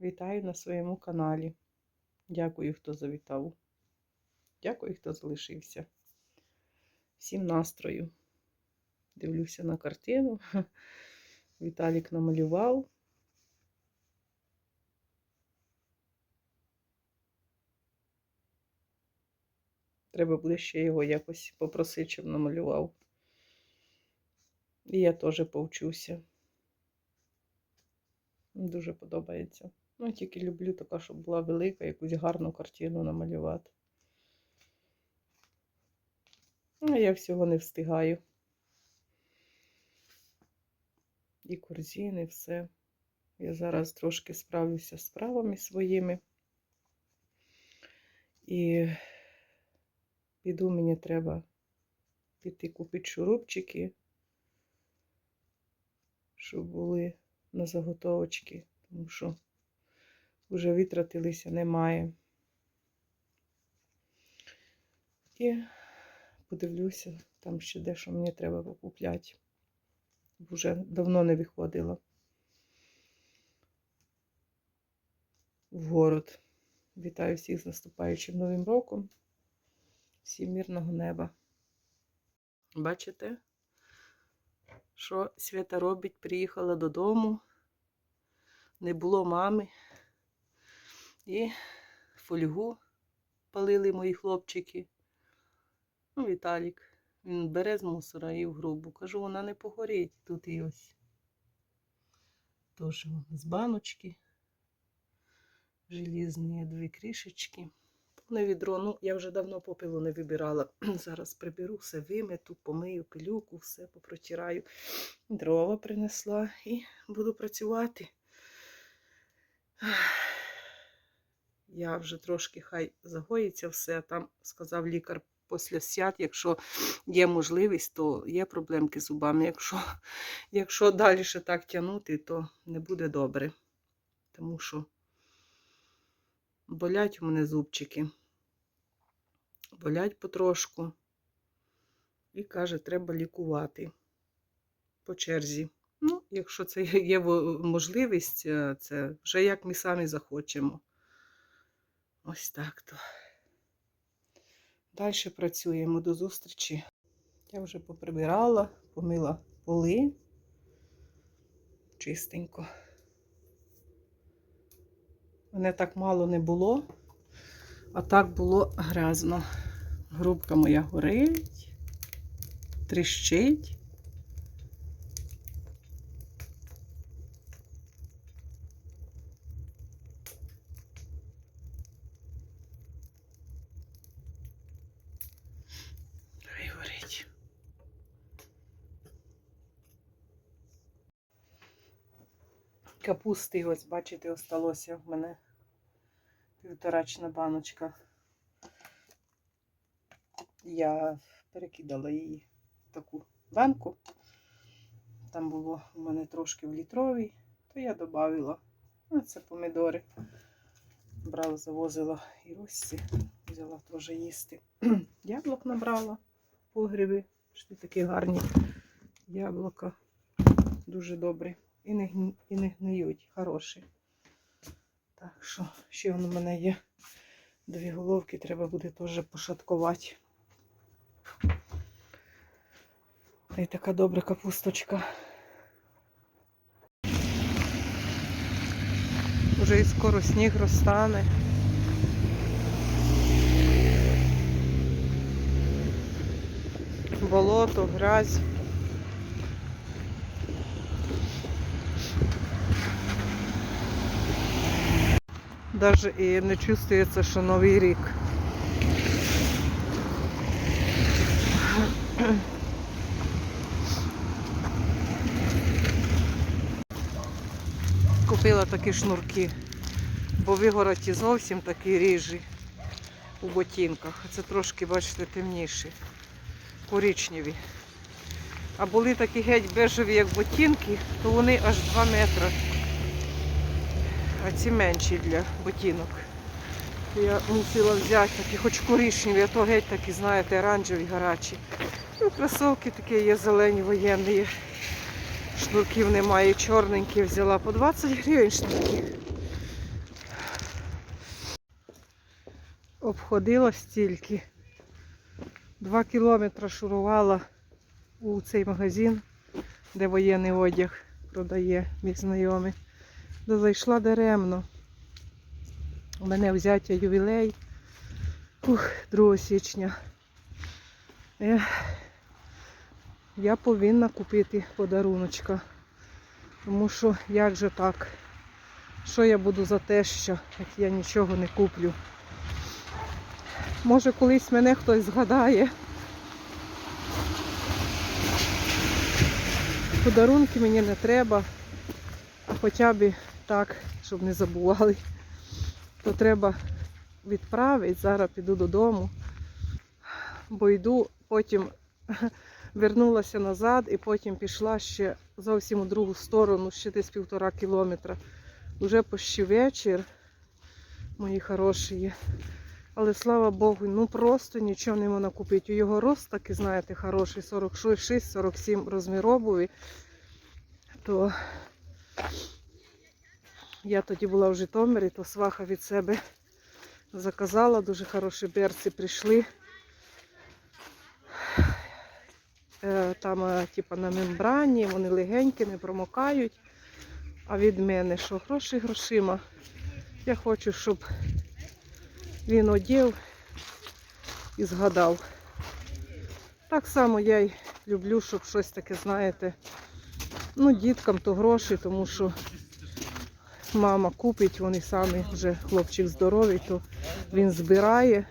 Вітаю на своєму каналі. Дякую, хто завітав. Дякую, хто залишився. Всім настрою. Дивлюся на картину. Віталік намалював. Треба ще його якось попросити, щоб намалював. І я теж повчуся. Дуже подобається. Ну, тільки люблю така, щоб була велика, якусь гарну картину намалювати. Ну, я всього не встигаю. І корзини, все. Я зараз трошки справлюся з справами своїми. І піду, мені треба піти купити шурупчики, щоб були на заготовочки, тому що вже витратилися, немає. І подивлюся, там ще дещо мені треба покупляти. Вже давно не виходила в город. Вітаю всіх з наступаючим Новим роком. Всім мирного неба. Бачите, що Свята робить? Приїхала додому, не було мами. І фольгу палили мої хлопчики. Ну, Віталік. Він бере з мусора і в грубу. Кажу, вона не погорить. Тут і ось. Тож з баночки. Желізні дві крішечки. Повне відро. Ну, я вже давно попелу не вибирала. Зараз приберу, все вимету, помию пилюку, все попротираю. Дрова принесла і буду працювати. Я вже трошки хай загоїться все, там сказав лікар після свят, якщо є можливість, то є проблемки з зубами. Якщо, якщо далі ще так тягнути, то не буде добре. Тому що болять у мене зубчики. Болять потрошку. І каже, треба лікувати по черзі. Ну, якщо це є можливість, це вже як ми самі захочемо. Ось так то. Далі працюємо до зустрічі. Я вже поприбирала, помила поли чистенько. Мене так мало не було, а так було грязно. Грубка моя горить, тріщить. Капусти, ось, бачите, осталося в мене півторачна баночка. Я перекидала її в таку банку. Там було у мене трошки в літровій, то я додавила. Ну, це помідори. Брала, завозила і Росці, взяла теж їсти. Яблук набрала в погрібі. Що такі гарні яблука. Дуже добрі. І не, і не гниють, хороші. Так що, ще воно у мене є дві головки, треба буде теж пошаткувати. І така добра капусточка. Уже і скоро сніг розтане. Болото, грязь. Даже і не чувствується, що новий рік. Купила такі шнурки, бо вигороті зовсім такі ріжі у ботинках. Це трошки, бачите, темніші, коричневі. А були такі геть бежеві, як ботинки, то вони аж 2 метри а ці менші для ботинок. Я мусила взяти такі, хоч корішнів, я то геть такі, знаєте, оранжеві, гарячі. Ну, Кросовки такі є, зелені, воєнні. Шнурків немає, чорненькі взяла по 20 гривень шнурки. Обходила стільки. Два кілометри шурувала у цей магазин, де воєнний одяг продає мій знайомий. Де зайшла даремно. У мене взяття ювілей. Ух, 2 січня. Я повинна купити подаруночка. Тому що як же так? Що я буду за те, що як я нічого не куплю? Може колись мене хтось згадає. Подарунки мені не треба, а хоча б так, щоб не забували, то треба відправити. Зараз піду додому, бо йду, потім вернулася назад і потім пішла ще зовсім у другу сторону, ще десь півтора кілометра. Уже почти вечір, мої хороші. Але слава Богу, ну просто нічого не можна купити. У його рост такий, знаєте, хороший, 46-47 розмір обуві. То я тоді була в Житомирі, то сваха від себе заказала, дуже хороші берці прийшли. Е, Там, типа, на мембрані, вони легенькі, не промокають. А від мене що гроші грошима. Я хочу, щоб він одів і згадав. Так само я й люблю, щоб щось таке, знаєте, ну, діткам то гроші, тому що мама купить, вони самі вже хлопчик здоровий, то він збирає.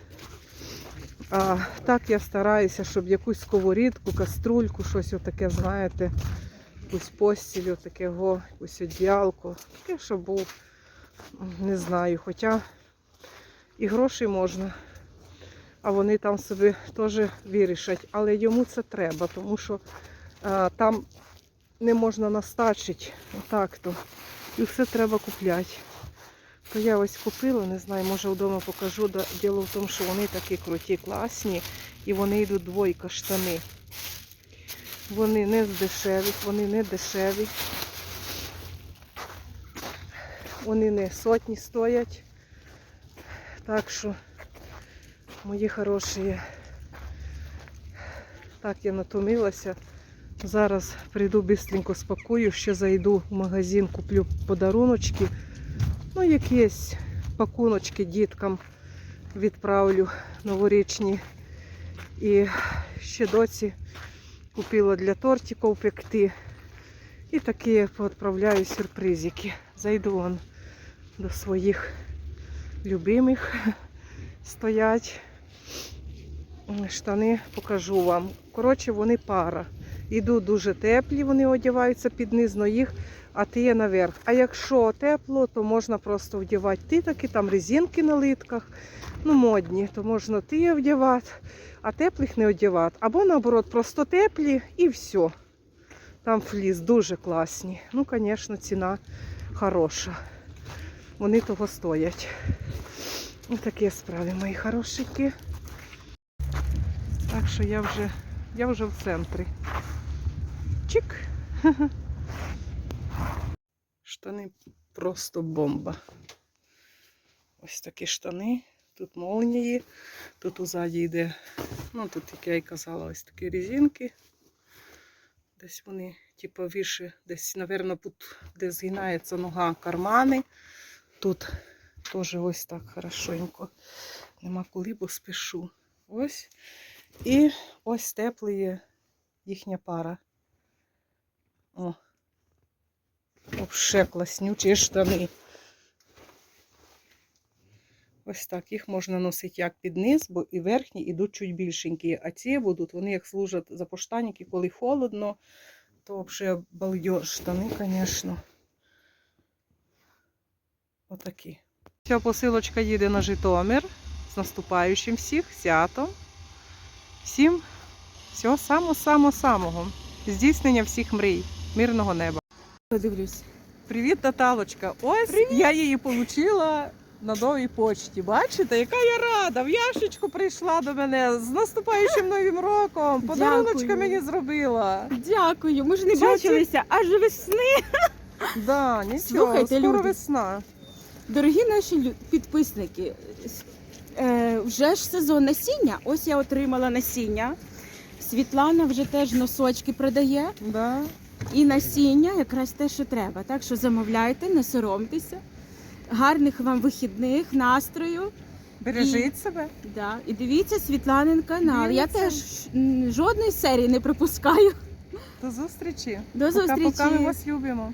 А так я стараюся, щоб якусь сковорідку, каструльку, щось отаке, знаєте, якусь постіль, отаке, го, якусь одіялку. Таке, щоб був, не знаю, хоча і гроші можна, а вони там собі теж вирішать. Але йому це треба, тому що а, там не можна настачити отак-то. І все треба купляти. То я ось купила, не знаю, може вдома покажу. Діло в тому, що вони такі круті, класні, і вони йдуть двойка штани. Вони не з дешевих, вони не дешеві. Вони не сотні стоять. Так що, мої хороші, так я натомилася. Зараз прийду бистренько спакую, ще зайду в магазин, куплю подаруночки. Ну, якісь пакуночки діткам відправлю новорічні. І ще доці купила для тортиків пекти. І такі відправляю сюрпризики. Зайду вон до своїх любимих стоять. Штани покажу вам. Коротше, вони пара. Йдуть дуже теплі, вони одягаються під низ, но їх, а ти є наверх. А якщо тепло, то можна просто вдягати ті такі, там резинки на литках, ну модні, то можна ті вдягати, а теплих не одягати. Або наоборот, просто теплі і все. Там фліс дуже класні. Ну, звісно, ціна хороша. Вони того стоять. Ось такі справи, мої хорошенькі. Так що я вже, я вже в центрі. Чик. Штани просто бомба. Ось такі штани. Тут молнії, тут узаді йде, ну тут, як я і казала, ось такі резинки. Десь вони, типу, віше, десь, напевно, тут, де згинається нога, кармани. Тут теж ось так хорошенько. Нема коли, бо спішу. Ось. І ось теплі їхня пара. О. Вообще класнючі штани. Ось так. Їх можна носити як під низ, бо і верхні йдуть чуть більшенькі. А ці будуть, вони як служать за поштаніки, коли холодно, то взагалі балдеж штани, звісно. Отакі. Ця посилочка їде на Житомир. З наступаючим всіх, святом. Всім всього самого-самого-самого. Здійснення всіх мрій, мирного неба. Подивлюсь. Привіт, Наталочка. Ось я її отримала на новій почті. Бачите, яка я рада. В яшечку прийшла до мене з наступаючим новим роком. Подаруночка мені зробила. Дякую, ми ж не Цього бачилися аж весни. Да, нічого, Слухайте, скоро люди. весна. Дорогі наші підписники, Е, вже ж сезон насіння. Ось я отримала насіння. Світлана вже теж носочки продає. Да. І насіння якраз те, що треба. Так що замовляйте, не соромтеся. Гарних вам вихідних, настрою. Бережіть себе. Да. І дивіться Світланин канал. Я теж жодної серії не пропускаю. До зустрічі. До зустрічі. пока ми вас любимо.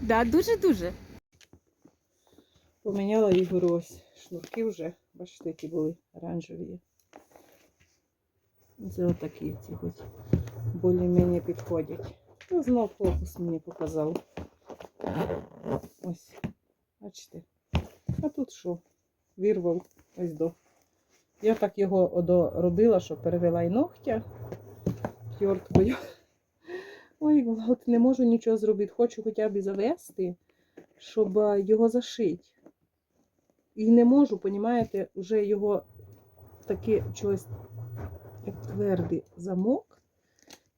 Да, дуже-дуже. Поміняла Ігору ось шнурки вже. Бачите, які були оранжеві. Це отакі ці хоч більш-менш підходять. Ну, знов фокус мені показав. Ось. Бачите? А тут що? Вірвав ось до. Я так його одо робила, що перевела і ногтя тьорткою. Ой, Влад, не можу нічого зробити. Хочу хоча б завести, щоб його зашити. І не можу, понімаєте, вже його таке щось як твердий замок.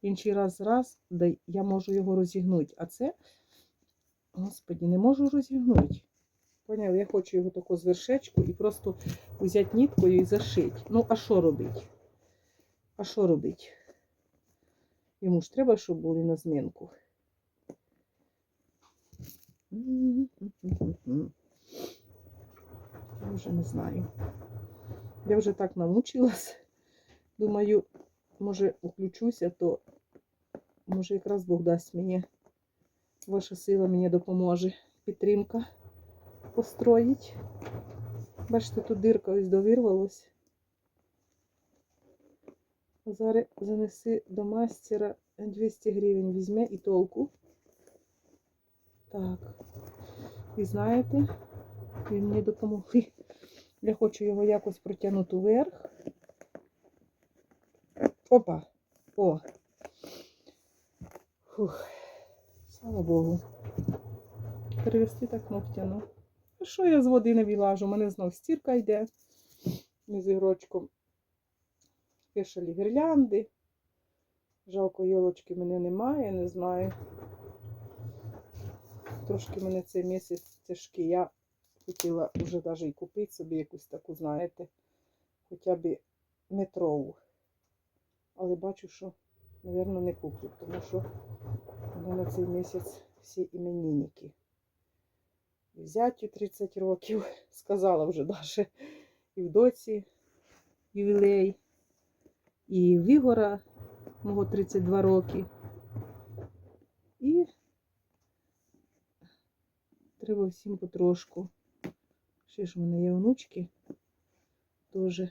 Інший раз раз, да я можу його розігнути. А це, господі, не можу розігнути. Поняв, я хочу його таку з вершечку і просто взяти ніткою і зашити. Ну, а що робити? А що робити? Йому ж треба, щоб були на змінку. Я вже не знаю. Я вже так намучилась. Думаю, може, включуся, то може якраз Бог дасть мені. Ваша сила мені допоможе. Підтримка построїть. Бачите, тут дирка ось довірвалась. Зараз занеси до мастера 200 гривень візьме і толку. Так. І знаєте, ви мені допомогли. Я хочу його якось протягнути вверх. Опа! О! Фух. Слава Богу. Перевести так ногтяну. А що я з води не вилажу? У мене знов стірка йде. З ігрочком вішали гірлянди. Жалко, йолочки мене немає, не знаю. Трошки мене цей місяць тяжкий. Я хотіла вже навіть і купити собі якусь таку, знаєте, хоча б метрову. Але бачу, що, мабуть, не куплю, тому що мене цей місяць всі іменинники. І зятю 30 років, сказала вже даже, і в доці ювілей, і в Ігора мого 32 роки. І треба всім потрошку. Ще ж в мене є онучки. Теж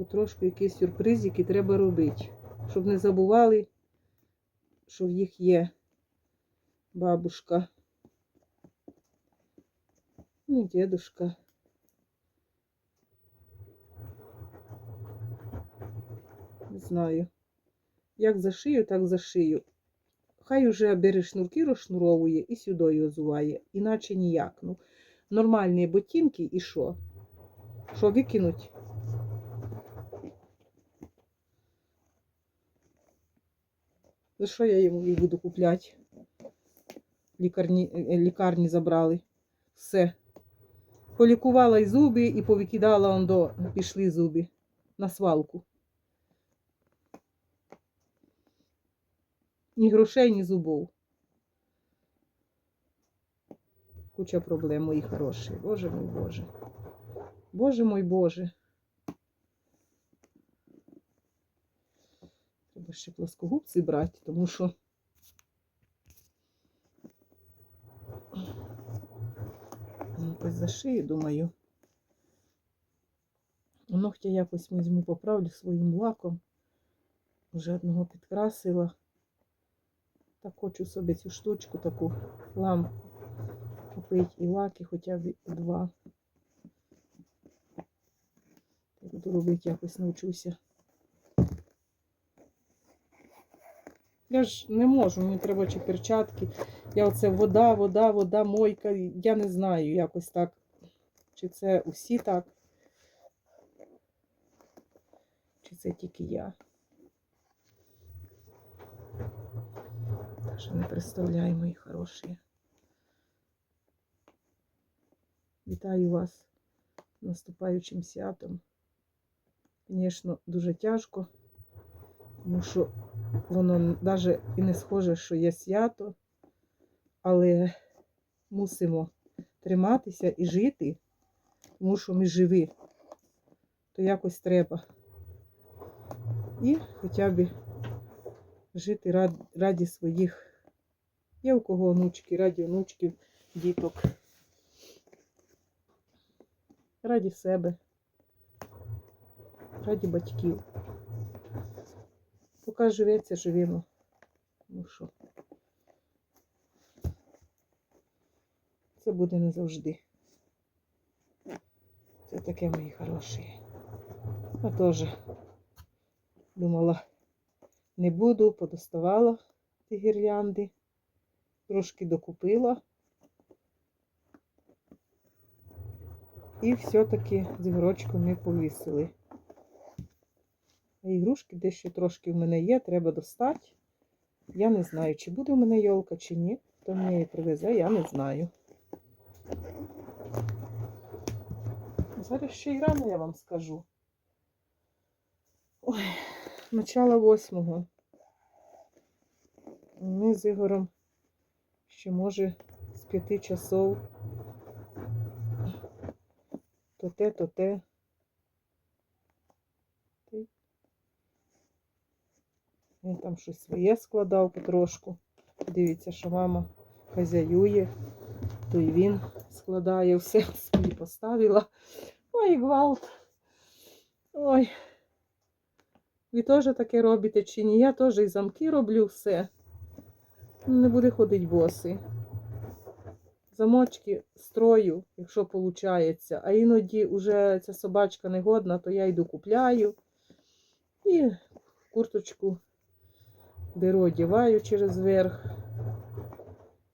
потрошку якісь сюрпризики треба робити. Щоб не забували, що в їх є бабушка. Ну, дедушка. Не знаю. Як зашию, так зашию. Хай уже бере шнурки, розшнуровує і сюди озуває. Іначе ніяк. Ну, нормальні ботинки і що? Що викинуть? За що я йому їх буду купляти? Лікарні, е, лікарні забрали. Все. Полікувала і зуби, і повикидала он до пішли зуби на свалку. Ні грошей, ні зубов. Куча проблем, мої хороші. Боже мой Боже. Боже мой Боже. Треба ще плоскогубці брати, тому що якось за шию, думаю. Ногтя якось візьму, поправлю своїм лаком. Вже одного підкрасила. Так хочу собі цю штучку, таку лампу купити і лаки хоча б два. Буду робити якось навчуся. Я ж не можу, мені треба чи перчатки. Я оце вода, вода, вода, мойка. Я не знаю якось так. Чи це усі так? Чи це тільки я? Даже не представляю, мої хороші. Вітаю вас наступаючим святом. Звісно, дуже тяжко, тому що воно навіть і не схоже, що є свято, але мусимо триматися і жити, тому що ми живі, то якось треба. І хоча б жити раді, своїх. Є у кого онучки, раді онучків, діток. Раді себе, раді батьків. Поки живеться, живемо. Ну що? Це буде не завжди. Це таке мої хороші. Я теж думала, не буду, подоставала ті гірлянди, трошки докупила. І все-таки з ми повісили. Ігрушки дещо трошки в мене є, треба достати. Я не знаю, чи буде в мене йолка, чи ні. Хто мені її привезе, я не знаю. Зараз ще й рано я вам скажу. Ой, начало восьмого. Ми з Ігорем ще може з п'яти часов. То те, то те. Ти- Він там щось своє складав потрошку. Дивіться, що мама хазяює, то й він складає все собі поставила. Ой, гвалт. Ой. Ви теж таке робите чи ні? Я теж і замки роблю все. Не буде ходить босий. Замочки строю, якщо виходить. А іноді вже ця собачка не годна, то я йду купляю. І курточку беру, одіваю через верх.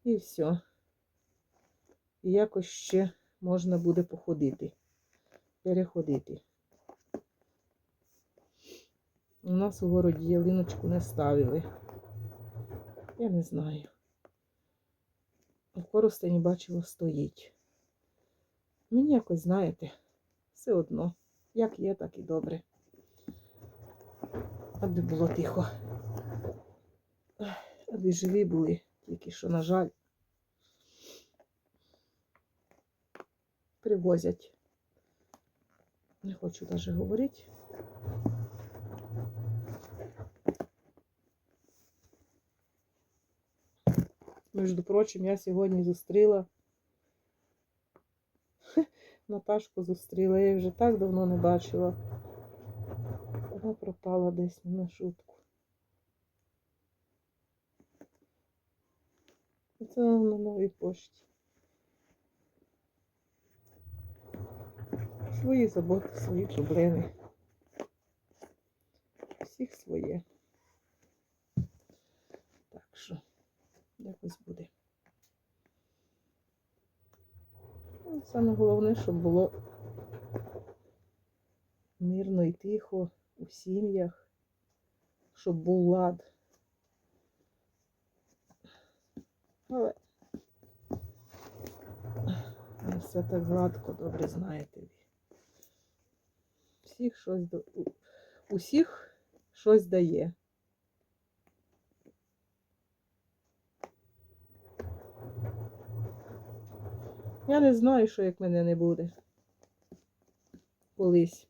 І все. І якось ще можна буде походити, переходити. У нас у городі ялиночку не ставили. Я не знаю. В коростені бачила стоїть. Мені якось, знаєте, все одно. Як є, так і добре. Аби було тихо. Аби живі були, тільки що, на жаль, привозять. Не хочу навіть говорити. Між прочим, я сьогодні зустріла Наташку зустріла. Я її вже так давно не бачила. Вона пропала десь на шутку. Це на новій пошті. Свої заботи, свої проблеми. Всіх своє. Так що якось буде. Ну, Саме головне, щоб було мирно і тихо у сім'ях, щоб був лад. Але не все так гладко, добре знаєте. Всіх щось до... усіх щось дає. Я не знаю, що як мене не буде. Колись.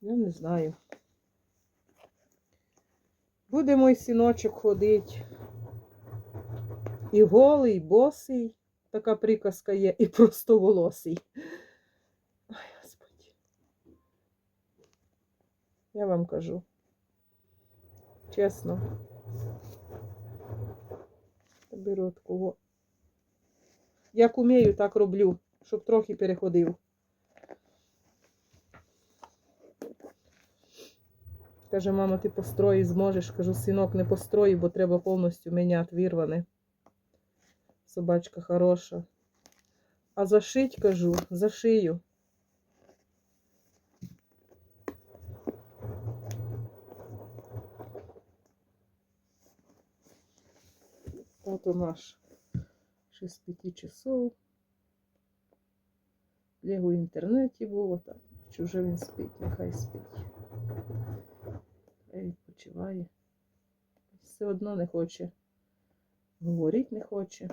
Я не знаю. Буде мій синочок ходить. І голий, і босий. Така приказка є, і простоволосий. Ой, Господи. Я вам кажу. Чесно. Беру такого. Як умію, так роблю, щоб трохи переходив. Каже, мама, ти построї зможеш. Кажу, синок, не построї, бо треба повністю міняти вірване. Собачка хороша. А зашить, кажу, зашию. Ще з п'яти часов. Лігу в інтернеті було так. Чи вже він спить, нехай спить. Хай відпочиває. Все одно не хоче. Говорить не хоче.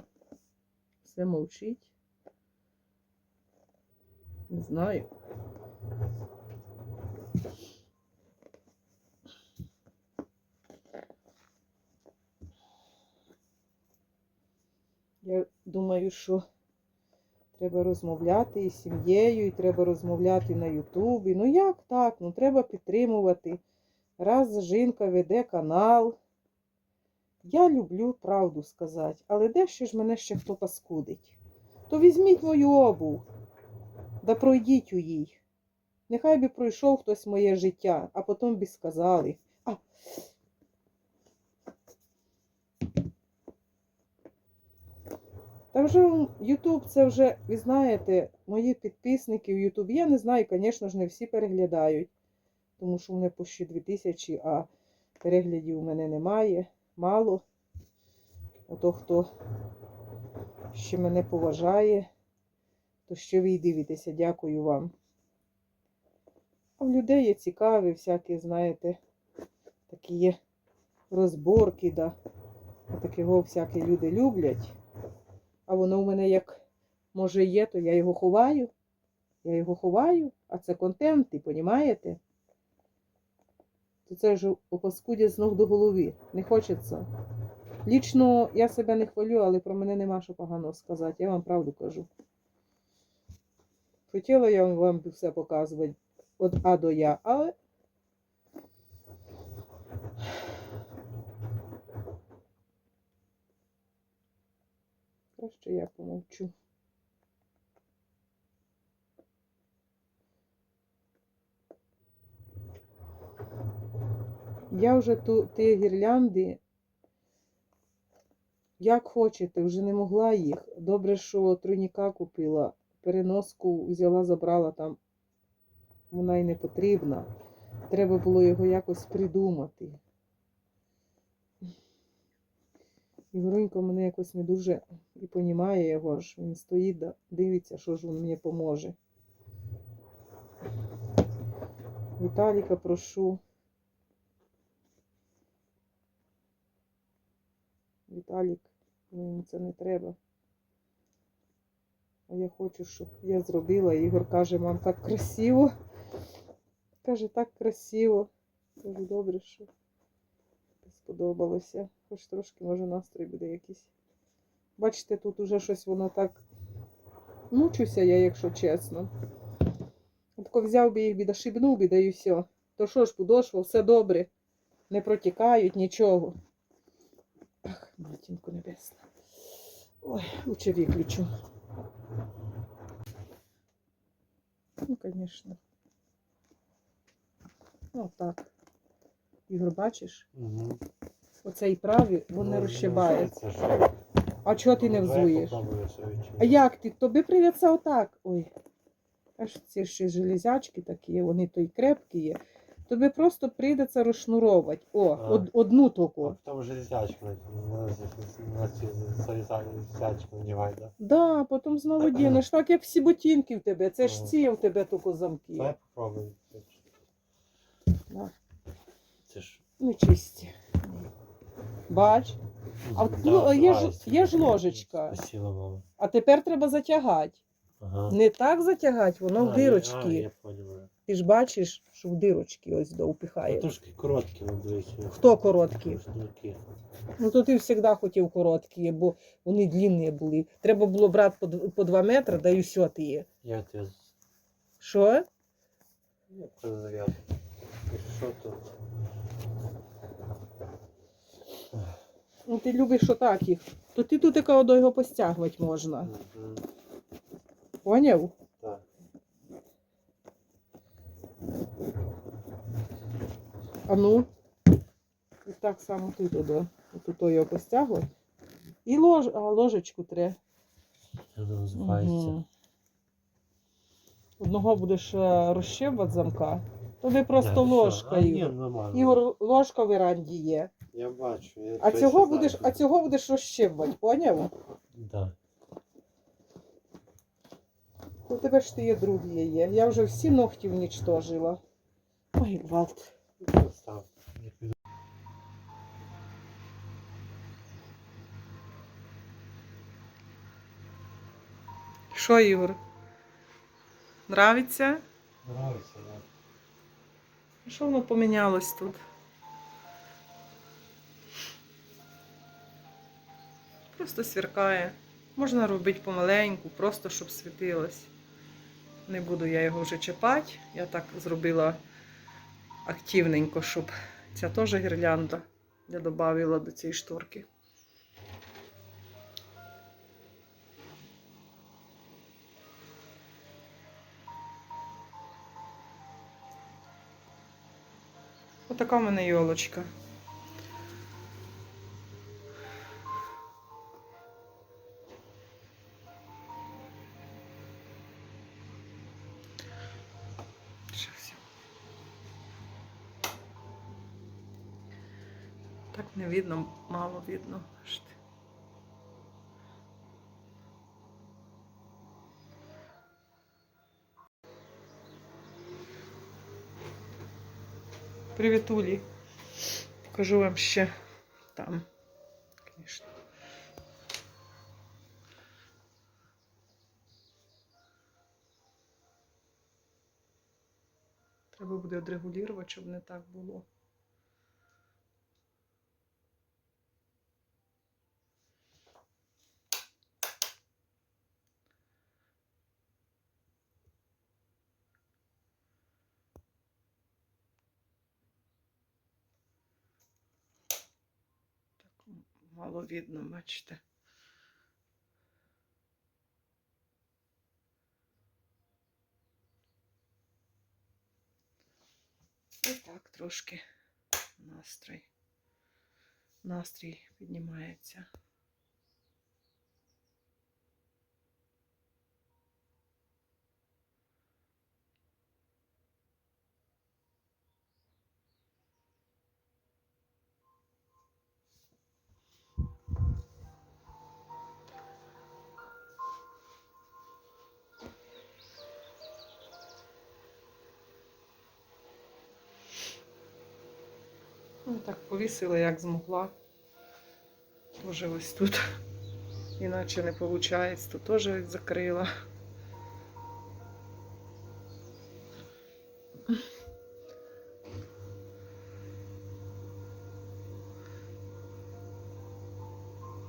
Все мовчить. Не знаю. Я думаю, що треба розмовляти із сім'єю, і треба розмовляти на Ютубі. Ну як так? Ну треба підтримувати. Раз жінка веде канал. Я люблю правду сказати, але дещо ж мене ще хто паскудить. То візьміть мою обув, да пройдіть у їй. Нехай би пройшов хтось моє життя, а потім би сказали. А. Та вже Ютуб це вже, ви знаєте, мої підписники в Ютубі. Я не знаю, звісно ж, не всі переглядають, тому що в мене по ще 2000, а переглядів у мене немає. Мало. Ото хто ще мене поважає, то що ви й дивитеся, дякую вам. А в людей є цікаві, всякі, знаєте, такі є розборки, да. Такого всякі люди люблять. А воно в мене як може є, то я його ховаю. Я його ховаю, а це контент, і понімаєте? То це ж опаскудять з ног до голови. Не хочеться. Лічно я себе не хвалю, але про мене нема що поганого сказати. Я вам правду кажу. Хотіла я вам все показувати від А до Я, але. Краще я помовчу. Я вже ту, ті гірлянди, як хочете, вже не могла їх. Добре, що тройніка купила, переноску взяла, забрала там. Вона й не потрібна. Треба було його якось придумати. Ігорунько мене якось не дуже і понімає його ж. Він стоїть, дивиться, що ж він мені поможе. Віталіка прошу. Віталік, йому це не треба. А я хочу, щоб я зробила. Ігор каже, мам, так красиво. Каже, так красиво. Кажу, добре, що сподобалося. Хоч трошки, може, настрій буде якийсь. Бачите, тут уже щось воно так. Мучуся я, якщо чесно. Отко взяв би їх би, да шибнув би, да і все. То що ж, подошва, все добре. Не протікають нічого. Ах, матінко небесна. Ой, лучше виключу. Ну, звісно. Ну, так. Ігор, бачиш? Угу. Оцей правий, він не розшибається. А чого ти не Ну, взуєш? А як ти? Тобі прийдеться отак. Ой. Аж ці ще железячки такі, вони то й крепкі є. Тобі просто прийдеться розшнуровувати. О, А. од, одну А таку. потом железячку на, на, на ці железячку надівай, да? Да, потім знову дінеш, так як всі ботинки в тебе. Це ж Ага. ці в тебе тільки замки. Давай попробуй. Да. Це ж... Ну, чисті. Бач. А Да, ну, є ж- є ж ложечка. Спасибо, мама. А тепер треба затягати. Ага. Не так затягати, воно в дирочки. А, я понял. Ти ж бачиш, що в дирочки ось до А упихає. трошки короткі, ну. Хто короткі? Шнурки. Ну то ти завжди хотів короткі, бо вони длінні були. Треба було брати по, д- по 2 метри, да і все ти є. Я тебе... Що? Що тут? Ну ти любиш отак їх. То ти тут до його постягувати можна. Мгм. Поняв? Так. А ну. І так само тут до. Тут його постягувати. І лож... а, ложечку треба. Мгм. Одного будеш е, замка, тобі просто Да, ложка. А, ні, Ігор. Ігор, ложка в веранді є. Я бачу. Я А цього будеш, а цього будеш розщебувати, поняв? Да. У тебе ж ти є другі є. Я вже всі ногті унічтожила. Ой, гвалт. Що, Ігор? Нравиться? Нравиться, да. Що воно помінялось тут? Просто сверкає. Можна робити помаленьку, просто щоб світилось. Не буду я його вже чіпати. Я так зробила активненько, щоб ця теж гірлянда я додавила до цієї шторки. Отака в мене йолочка. Видно, мало видно. Привіт, Улі. Покажу вам ще там. Звісно. Треба буде відрегулювати, щоб не так було. Так м- мало видно, бачите. І так трошки настрій. Настрій піднімається. Так повісила, як змогла. Тоже ось тут. Іначе не виходить, то теж закрила.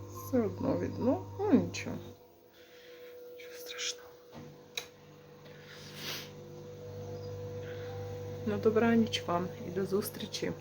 Все одно видно. Ну нічого. Нічого страшного. Ну, добраніч вам і до зустрічі.